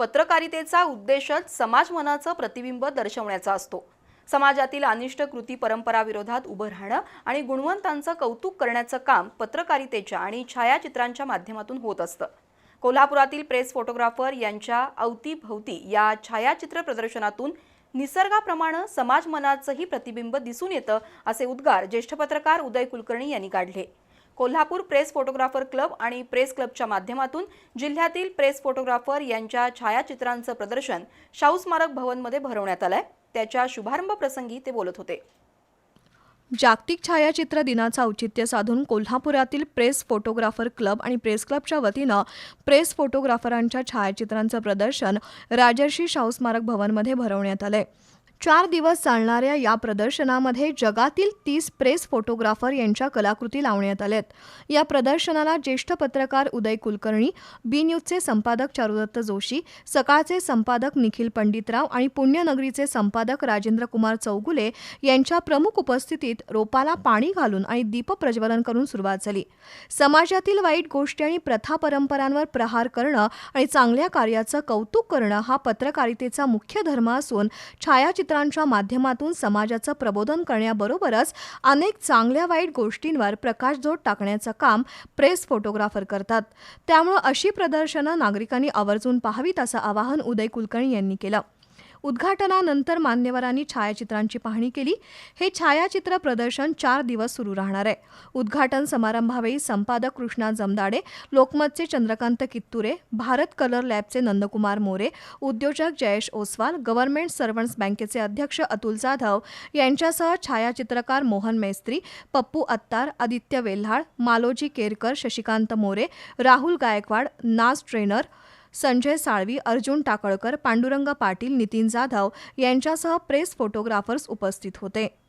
पत्रकारितेचा उद्देशच समाज मनाचं प्रतिबिंब दर्शवण्याचा असतो. समाजातील अनिष्ट कृती परंपराविरोधात उभं राहणं आणि गुणवंतांचं कौतुक करण्याचं काम पत्रकारितेच्या आणि छायाचित्रांच्या माध्यमातून होत असतं. कोल्हापुरातील प्रेस फोटोग्राफर यांच्या अवतीभवती या छायाचित्र प्रदर्शनातून निसर्गाप्रमाणे समाज मनाचंही प्रतिबिंब दिसून येतं असे उद्गार ज्येष्ठ पत्रकार उदय कुलकर्णी यांनी काढले. कोल्हापूर प्रेस फोटोग्राफर क्लब आणि प्रेस क्लबच्या माध्यमातून जिल्ह्यातील प्रेस फोटोग्राफर यांच्या छायाचित्रांचं प्रदर्शन शाहू स्मारक भवनमध्ये भरवण्यात आलंय. त्याच्या शुभारंभ प्रसंगी ते बोलत होते. जागतिक छायाचित्र दिनाचं औचित्य साधून कोल्हापुरातील प्रेस फोटोग्राफर क्लब आणि प्रेस क्लबच्या वतीनं प्रेस फोटोग्राफरांच्या छायाचित्रांचं प्रदर्शन राजर्षी शाहू स्मारक भवनमध्ये भरवण्यात आलं आहे चार दिवस चालणाऱ्या या प्रदर्शनामध्ये जगातील तीस प्रेस फोटोग्राफर यांच्या कलाकृती लावण्यात आल्यात. या प्रदर्शनाला ज्येष्ठ पत्रकार उदय कुलकर्णी बी न्यूजचे संपादक चारुदत्त जोशी सकाळचे संपादक निखिल पंडितराव आणि पुण्यनगरीचे संपादक राजेंद्र कुमार चौगुले यांच्या प्रमुख उपस्थितीत रोपाला पाणी घालून आणि दीपप्रज्वलन करून सुरुवात झाली. समाजातील वाईट गोष्टी आणि प्रथा परंपरांवर प्रहार करणं आणि चांगल्या कार्याचं कौतुक करणं हा पत्रकारितेचा मुख्य धर्म असून चित्रांच्या माध्यमातून समाजाचं प्रबोधन करण्याबरोबरच अनेक चांगल्या वाईट गोष्टींवर प्रकाशझोत टाकण्याचं काम प्रेस फोटोग्राफर करतात. त्यामुळं अशी प्रदर्शनं नागरिकांनी आवर्जून पाहावीत असं आवाहन उदय कुलकर्णी यांनी केलं. उद्घाटनानंतर मान्यवरांनी छायाचित्रांची पाहणी केली. हे छायाचित्र प्रदर्शन चार दिवस सुरू राहणार आहे. उद्घाटन समारंभावेळी संपादक कृष्णा जमदाडे लोकमतचे चंद्रकांत कित्तुरे भारत कलर लॅबचे नंदकुमार मोरे उद्योजक जयेश ओसवाल गव्हर्नमेंट सर्वंट्स बँकेचे अध्यक्ष अतुल जाधव यांच्यासह छायाचित्रकार मोहन मेस्त्री पप्पू अत्तार आदित्य वेल्हाळ मालोजी केरकर शशिकांत मोरे राहुल गायकवाड नाज ट्रेनर संजय साळवी अर्जुन टाकळकर पांडुरंग पाटील नितीन जाधव यांच्यासह प्रेस फोटोग्राफर्स उपस्थित होते.